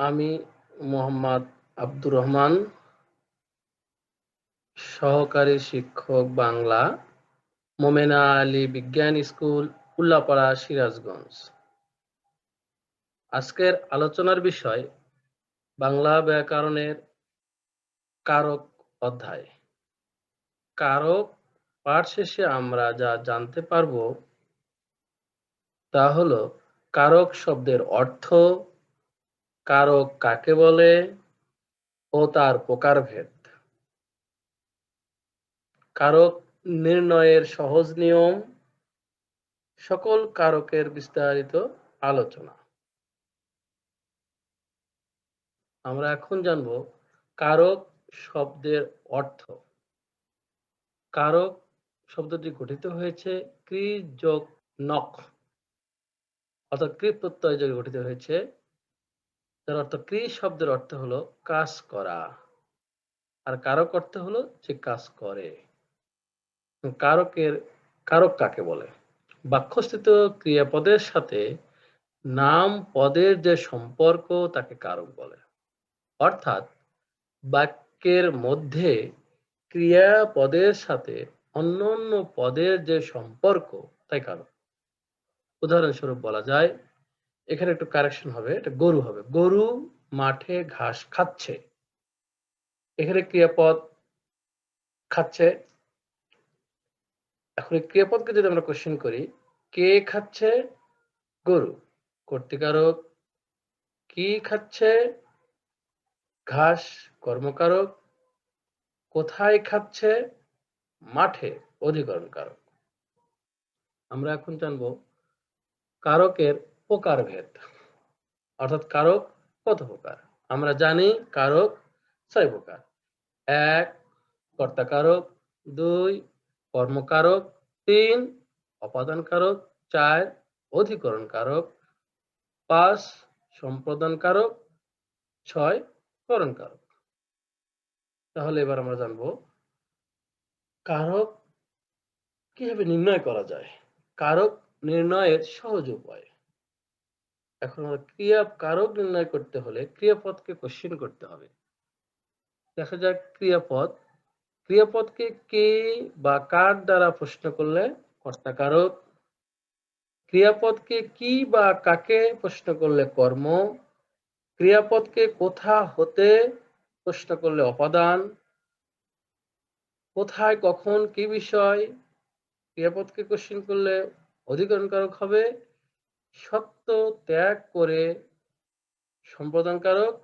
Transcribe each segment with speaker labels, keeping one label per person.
Speaker 1: আমি মোহাম্মদ আব্দুর রহমান, সহকারী শিক্ষক বাংলা, মোমেনা আলী বিজ্ঞান স্কুল, উল্লাপাড়া সিরাজগঞ্জ। আজকের আলোচনার বিষয়, বাংলা ব্যাকরণের কারক অধ্যায়। কারক পাঠ শেষে আমরা যা জানতে পারব, তা হলো কারক শব্দের অর্থ কারক কাকে বলে ও তার প্রকারভেদ। কারক নির্ণয়ের সহজ নিয়ম, সকল কারকের বিস্তারিত আলোচনা। আমরা এখন জানব কারক শব্দের অর্থ। কারক শব্দটি গঠিত হয়েছে ক্রি যোগ নখ অর্থাৎ ক্রি প্রত্যয় যোগে গঠিত হয়েছে যার অর্থ ক্রি শব্দের অর্থ হলো কাজ করা। আর কারক অর্থ হলো যে কাজ করে। কারকের, কারক কাকে বলে? বাক্যস্থিত ক্রিয়াপদের সাথে নাম পদের যে সম্পর্ক তাকে কারক বলে। অর্থাৎ বাক্যের মধ্যে ক্রিয়াপদের সাথে অন্যান্য পদের যে সম্পর্ক তাই কারক। উদাহরণস্বরূপ বলা যায় এখানে একটু কারেকশন হবে, এটা গরু হবে। গরু মাঠে ঘাস খাচ্ছে। এখানে ক্রিয়াপদ খাচ্ছে। এখন এই ক্রিয়াপদকে যদি আমরা কোশ্চেন করি, কে খাচ্ছে? গরু। কর্তিকারক কি খাচ্ছে? ঘাস কর্মকারক কোথায় খাচ্ছে? মাঠে অধিকরণ কারক আমরা এখন জানব কারকের প্রকারভেদ অর্থাৎ কারক কত প্রকার? আমরা জানি কারক ছয় প্রকার। এক, কর্তাকারক। দুই, কর্মকারক। তিন অপাদান কারক চার অধিকরণ কারক পাঁচ সম্প্রদান কারক ছয় করণ কারক তাহলে এবার আমরা জানব, কারক কীভাবে নির্ণয় করা যায়? কারক নির্ণয়ের সহজ উপায়। এখন ক্রিয়া কারক নির্ণয় করতে হলে ক্রিয়াপদকে কোশ্চিন করতে হবে। দেখা যাক ক্রিয়াপদ। ক্রিয়াপদকে কে বা কার দ্বারা প্রশ্ন করলে কর্তা কারক ক্রিয়াপদকে কি বা কাকে প্রশ্ন করলে কর্ম? ক্রিয়াপদকে কোথা হতে প্রশ্ন করলে অপাদান? কোথায়, কখন, কি বিষয়? ক্রিয়াপদকে কোশ্চিন করলে অধিকরণ কারক হবে। সত্য ত্যাগ করে সম্প্রদান কারক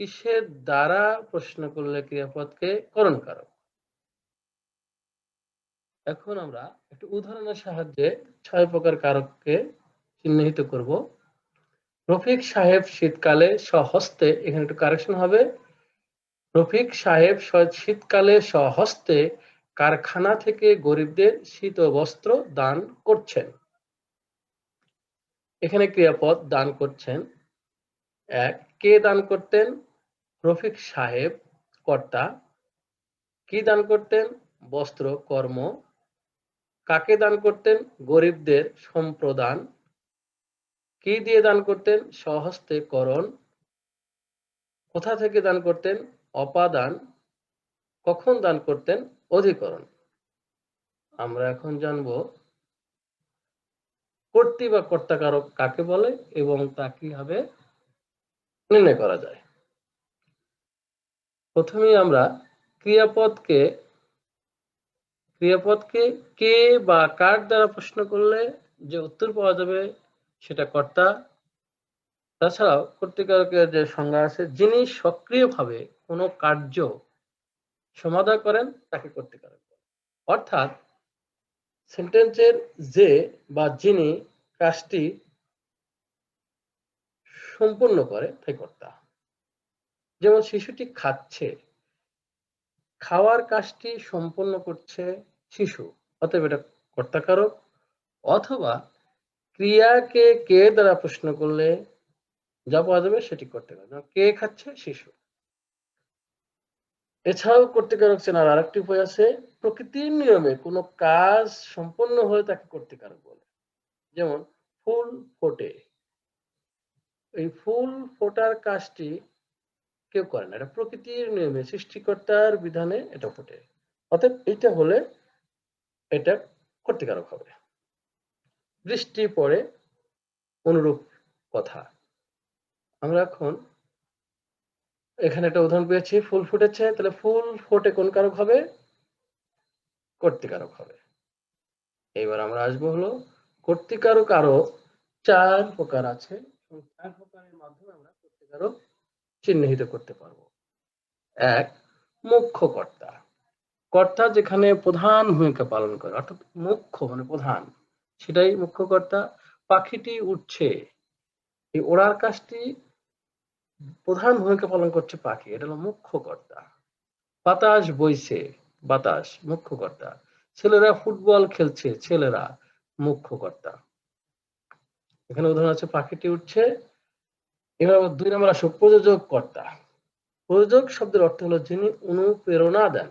Speaker 1: কিসের দ্বারা প্রশ্ন করলে ক্রিয়াপদকে করণ কারক এখন আমরা একটু উদাহরণের সাহায্যে ছয় প্রকার কারককে চিহ্নিত করব। রফিক সাহেব শীতকালে স্বহস্তে, এখানে একটু কারেকশন হবে। রফিক সাহেব শীতকালে স্বহস্তে কারখানা থেকে গরিবদের শীত বস্ত্র দান করছেন। এখানে ক্রিয়াপদ দান করছেন এক, কে দান করতেন? রফিক সাহেব, কর্তা। কি দান করতেন? বস্ত্র, কর্ম। কাকে দান করতেন? গরিবদের সম্প্রদান। কি দিয়ে দান করতেন? সহস্তে করণ কোথা থেকে দান করতেন? অপাদান। কখন দান করতেন? অধিকরণ। আমরা এখন জানব কর্তৃ বা কর্তাকারক কাকে বলে এবং তা কীভাবে নির্ণয় করা যায়? প্রথমেই আমরা ক্রিয়াপদকে ক্রিয়াপদকে কে বা কার দ্বারা প্রশ্ন করলে যে উত্তর পাওয়া যাবে সেটা কর্তা। তাছাড়াও কর্তৃকারকের যে সংজ্ঞা আছে, যিনি সক্রিয়ভাবে কোনো কার্য সমাধান করেন, তাকে কর্তৃকারক অর্থাৎ সেন্টেন্সের যে বা যিনি কাজটি সম্পূর্ণ করে, তাই কর্তা। যেমন শিশুটি খাচ্ছে, খাওয়ার কাজটি সম্পন্ন করছে শিশু, অতএব এটা কর্তাকারক। অথবা ক্রিয়াকে কে দ্বারা প্রশ্ন করলে যা পাওয়া যাবে সেটি করতে পারবে কে খাচ্ছে? শিশু। এছাড়াও কর্তৃকারক চেনার আরেকটি উপায় আছে, প্রকৃতির নিয়মে কোনো কাজ সম্পন্ন হয়ে তাকে কর্তৃকারক বলে। যেমন, ফুল ফোটে। এই ফুল ফোটার কাজটি কেউ করে না। এটা প্রকৃতির নিয়মে, সৃষ্টিকর্তার বিধানে এটা ফোটে। অর্থাৎ এটা হলে এটা ক্ষতিকারক হবে। বৃষ্টি পড়ে অনুরূপ কথা। আমরা এখন এখানে একটা উদাহরণ পেয়েছি, ফুল ফুটেছে তাহলে ফুল ফোটে কোন কারক হবে? কর্তিকারক হবে। এবার আমরা আসব হলো কর্তিকারক আরও চার প্রকার আছে, এবং চার প্রকারের মাধ্যমে আমরা কর্তিকারক চিহ্নিত করতে পারব। এক মুখ্য কর্তা কর্তা যেখানে প্রধান ভূমিকা পালন করে, অর্থাৎ মুখ্য মানে প্রধান, সেটাই মুখ্য কর্তা পাখিটি উঠছে এই ওড়ার কাজটি প্রধান ভূমিকা পালন করছে পাখি, এটা হলো মুখ্য কর্তা বাতাস বইছে, বাতাস মুখ্য কর্তা ছেলেরা ফুটবল খেলছে, ছেলেরা মুখ্য কর্তা এখানে উদাহরণ আছে, পাখিটি উঠছে। এবার দুই নম্বর আসো প্রযোজক কর্তা প্রযোজক শব্দের অর্থ হলো যিনি অনুপ্রেরণা দেন।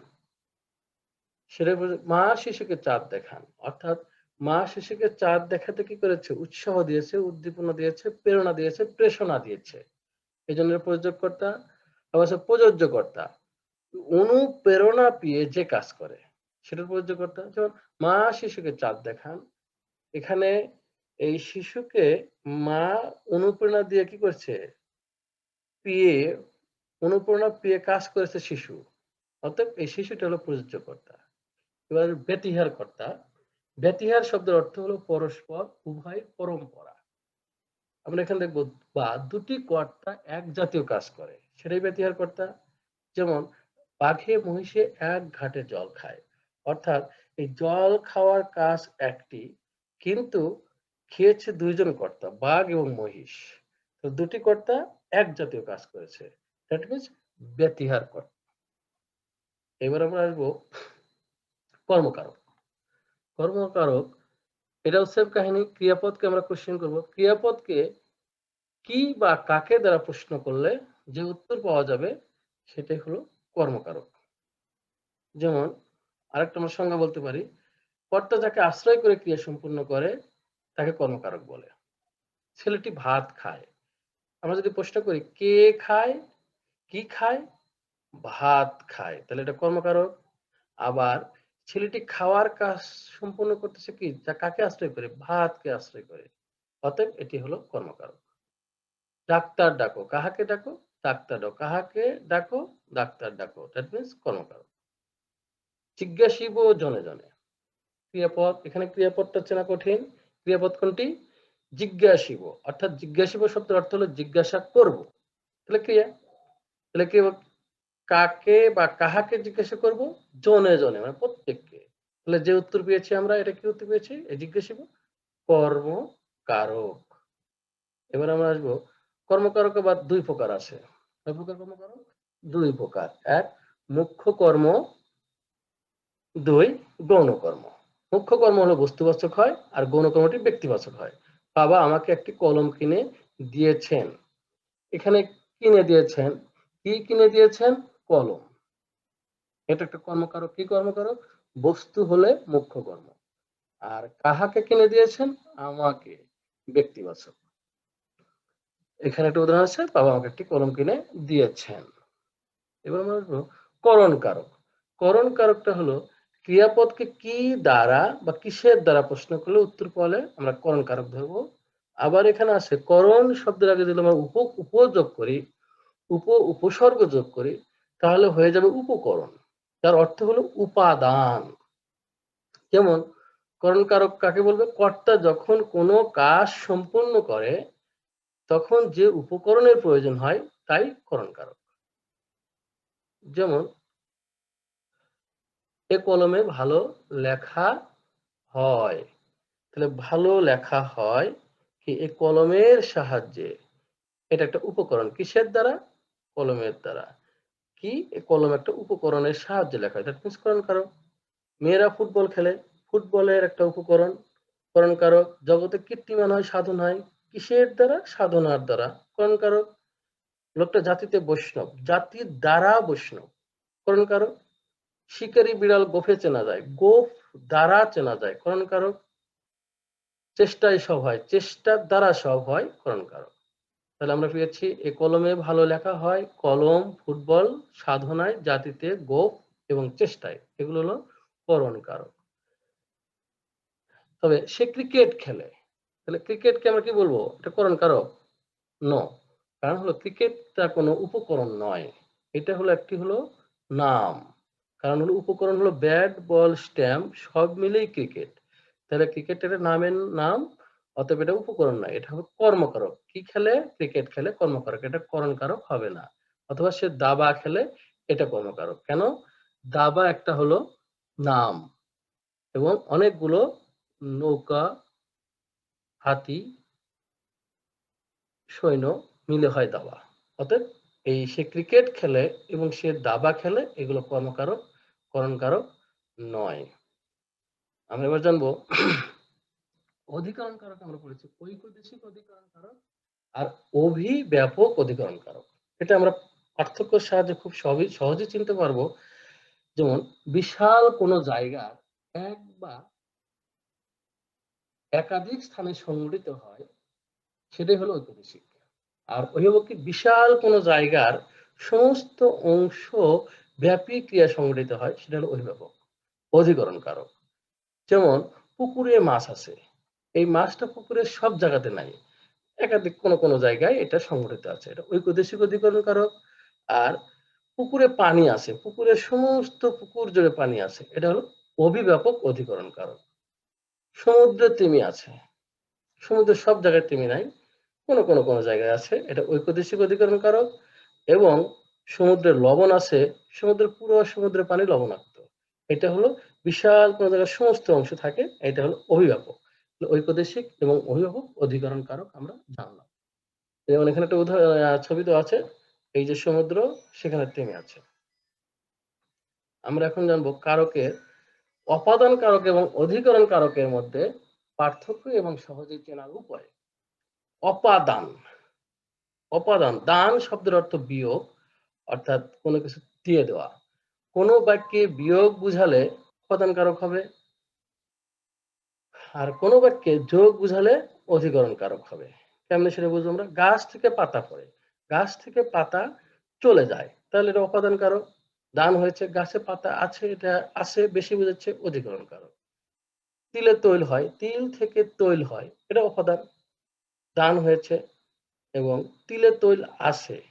Speaker 1: সেটা মা শিশুকে চাঁদ দেখান। অর্থাৎ মা শিশুকে চাঁদ দেখাতে কি করেছে? উৎসাহ দিয়েছে, উদ্দীপনা দিয়েছে, প্রেরণা দিয়েছে, প্রেষণা দিয়েছে। এই জন্য প্রযোজক কর্তা আবার প্রযোজ্য কর্তা অনুপ্রেরণা পেয়ে যে কাজ করে, সেটার প্রযোজ্য কর্তা যেমন মা শিশুকে চাঁদ দেখান, এখানে এই শিশুকে মা অনুপ্রেরণা দিয়ে কি করছে? পেয়ে অনুপ্রেরণা পেয়ে কাজ করেছে শিশু। অতএব এই শিশুটা হলো প্রযোজ্য কর্তা এবার ব্যতিহার কর্তা ব্যতিহার শব্দের অর্থ হলো পরস্পর, উভয় পরম্পরা। আমরা এখানে দেখব, বা দুটি কর্তা এক জাতীয় কাজ করে। সেটাই ব্যতিহার কর্তা। যেমন, বাঘে মহিষে এক ঘাটে জল খায়। অর্থাৎ, এই জল খাওয়ার কাজ একটি, কিন্তু খেয়েছে দুইজন কর্তা, বাঘ এবং মহিষ। তো দুটি কর্তা এক জাতীয় কাজ করেছে। দ্যাট মিনস ব্যতিহার কর্তা। এবার আমরা আসব কর্মকারক। কর্মকারক এটাও সেম কাহিনী ক্রিয়াপদকে আমরা কোশ্চেন করব। ক্রিয়াপদকে কি বা কাকে দ্বারা প্রশ্ন করলে যে উত্তর পাওয়া যাবে সেটাই হলো কর্মকারক। যেমন আরেকটা আমরা সংজ্ঞা বলতে পারি, কর্তা যাকে আশ্রয় করে ক্রিয়া সম্পূর্ণ করে, তাকে কর্মকারক বলে। ছেলেটি ভাত খায়। আমরা যদি প্রশ্ন করি, কে খায়? কি খায়? ভাত খায়। তাহলে এটা কর্মকারক। আবার ছেলেটি খাওয়ার কাজ সম্পূর্ণ করতেছে কি? যা কাকে আশ্রয় করে? ভাতকে আশ্রয় করে। অতএব এটি হলো কর্মকারক। ডাক্তার ডাকো, কাহাকে ডাকো? ডাক্তার ডাকো। কাহাকে ডাকো? ডাক্তার ডাকো। That means কর্মকারক। জিজ্ঞাসিব জনে জনে। ক্রিয়াপদ, এখানে ক্রিয়াপদটা চেনা কঠিন। ক্রিয়াপদ কোনটি? জিজ্ঞাসিব। অর্থাৎ জিজ্ঞাসিব শব্দের অর্থ হলো জিজ্ঞাসা করব। তাহলে ক্রিয়া? তাহলে কাকে বা কাহাকে জিজ্ঞাসা করব? জনে জনে মানে প্রত্যেককে। তাহলে যে উত্তর পেয়েছি আমরা, এটা কি উত্তর পেয়েছি? জিজ্ঞাসিব কর্ম কারক এবার আমরা আসব, কর্মকারক আবার দুই প্রকার আছে। প্রকার কর্মকারক? দুই প্রকার। এক, মুখ্য কর্ম। দুই গৌণ কর্ম মুখ্য কর্ম হলো বস্তুবাচক হয়, আর গৌণ কর্মটি ব্যক্তিবাচক হয়। বাবা আমাকে একটি কলম কিনে দিয়েছেন। এখানে কিনে দিয়েছেন? কি কিনে দিয়েছেন? কলম। এটা একটা কর্মকারক। কি কর্মকারক? বস্তু হলে মুখ্য কর্ম। আর কাহাকে কিনে দিয়েছেন? আমাকে। ব্যক্তিবাচক। এখানে একটা উদাহরণ আছে, বাবা আমাকে একটি কলম কিনে দিয়েছেন। এবার আমরা আসব করণ কারক করণ কারকটা হলো, ক্রিয়াপদকে কি দ্বারা বা কিসের দ্বারা প্রশ্ন করলে উত্তর পাওয়ালে আমরা করণ কারক ধরবো। আবার এখানে আছে, করণ শব্দের আগে যদি আমরা উপ, উপযোগ করি, উপ, উপসর্গ যোগ করি তাহলে হয়ে যাবে উপকরণ। তার অর্থ হলো উপাদান। যেমন করণ কারক কাকে বলবে? কর্তা যখন কোনো কাজ সম্পূর্ণ করে, তখন যে উপকরণের প্রয়োজন হয়, তাই করণ কারক যেমন, এ কলমে ভালো লেখা হয়। তাহলে ভালো লেখা হয় কি এই কলমের সাহায্যে? এটা একটা উপকরণ। কিসের দ্বারা? কলমের দ্বারা। কি? কলম একটা উপকরণের সাহায্যে লেখা হয়। দ্যাট করণ কারক মেয়েরা ফুটবল খেলে। ফুটবলের একটা উপকরণ। করণ কারক জগতে কীর্তিমান হয়, সাধন হয়। কিসের দ্বারা? সাধনার দ্বারা। করণ কারক লোকটা জাতিতে বৈষ্ণব। জাতির দ্বারা বৈষ্ণব। করণ কারক শিকারি বিড়াল গোফে চেনা যায়। গোফ দ্বারা চেনা যায়। করণ কারক চেষ্টায় সব হয়। চেষ্টার দ্বারা সব হয় করণ কারক তাহলে আমরা পেয়েছি এ কলমে ভালো লেখা হয় কলম, ফুটবল, সাধনায়, জাতিতে গোপ এবং চেষ্টায়। এগুলো হলো করণ কারক। তবে সে ক্রিকেট খেলে। তাহলে ক্রিকেটকে আমরা কি বলব? এটা করণ কারক? ন। কারণ হলো ক্রিকেটটা কোনো উপকরণ নয়। এটা হলো একটি হলো নাম। কারণ হলো উপকরণ হলো ব্যাট, বল, স্ট্যাম্প, সব মিলেই ক্রিকেট। তাহলে ক্রিকেটের নামের নাম অতএব এটা উপকরণ নয়, এটা হবে কর্মকারক। কি খেলে? ক্রিকেট খেলে কর্মকারক। এটা করণকারক হবে না। অথবা সে দাবা খেলে এটা কর্মকারক। কেন? দাবা একটা হলো নাম এবং অনেকগুলো নৌকা, হাতি, সৈন্য মিলে হয় দাবা। অতএব এই সে ক্রিকেট খেলে এবং সে দাবা খেলে এগুলো কর্মকারক, করণকারক নয়। আমরা এবার জানব অধিকরণ কারক আমরা পড়েছি। ঐকদেশিক অধিকরণ কারক আর অভিব্যাপক অধিকরণ কারক এটা আমরা পার্থক্যের সাহায্যে খুব সহজে চিনতে পারব। যেমন, বিশাল কোনো জায়গা এক বা একাধিক স্থানে সংগঠিত হয়, সেটাই হলো ঐকদেশিক। আর অভিভাবক বিশাল কোনো জায়গার সমস্ত অংশ ব্যাপী ক্রিয়া সংগঠিত হয়, সেটা হলো অভিভাবক অধিকরণ কারক যেমন, পুকুরে মাছ আছে এই মাছটা পুকুরের সব জায়গাতে নাই। একাধিক কোনো কোনো জায়গায় এটা সংগঠিত আছে। এটা ঐকদেশিক অধিকরণ কারক। আর পুকুরে পানি আছে। পুকুরের সমস্ত পুকুর জুড়ে পানি আছে। এটা হলো অভিব্যাপক অধিকরণ কারক। সমুদ্রে তিমি আছে। সমুদ্রের সব জায়গায় তিমি নাই। কোনো কোনো কোনো জায়গায় আছে। এটা ঐকদেশিক অধিকরণ কারক। এবং সমুদ্রের লবণ আছে। সমুদ্রের পুরো সমুদ্রের পানি লবণাক্ত। এটা হলো বিশাল কোনো জায়গায় সমস্ত অংশ থাকে। এটা হলো অভিভাবক ঐকদেশিক এবং অভিভাবক অধিকরণ কারক আমরা জানলাম। যেমন এখানে একটা উদাহরণ ছবি তো আছে, এই যে সমুদ্র, সেখানে থেমে আছে। আমরা এখন জানব কারকের অপাদান কারক এবং অধিকরণ কারকের মধ্যে পার্থক্য এবং সহজে চেনার উপায়। অপাদান অপাদান, দান শব্দের অর্থ বিয়োগ, অর্থাৎ কোনো কিছু দিয়ে দেওয়া। কোনো বাক্যে বিয়োগ বুঝালে অপাদান কারক হবে আর কোনো বাক্যে যোগ বুঝালে অধিকরণ কারক হবে। কেমনে সেটা বুঝব আমরা? গাছ থেকে পাতা পড়ে। গাছ থেকে পাতা চলে যায়। তাহলে এটা অপাদান কারক দান হয়েছে, গাছে পাতা আছে, এটা আছে, বেশি বুঝাচ্ছে অধিকরণ কারক তিলে তৈল হয়, তিল থেকে তৈল হয়, এটা অপাদান। দান হয়েছে এবং তিলে তৈল আছে,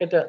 Speaker 1: এটা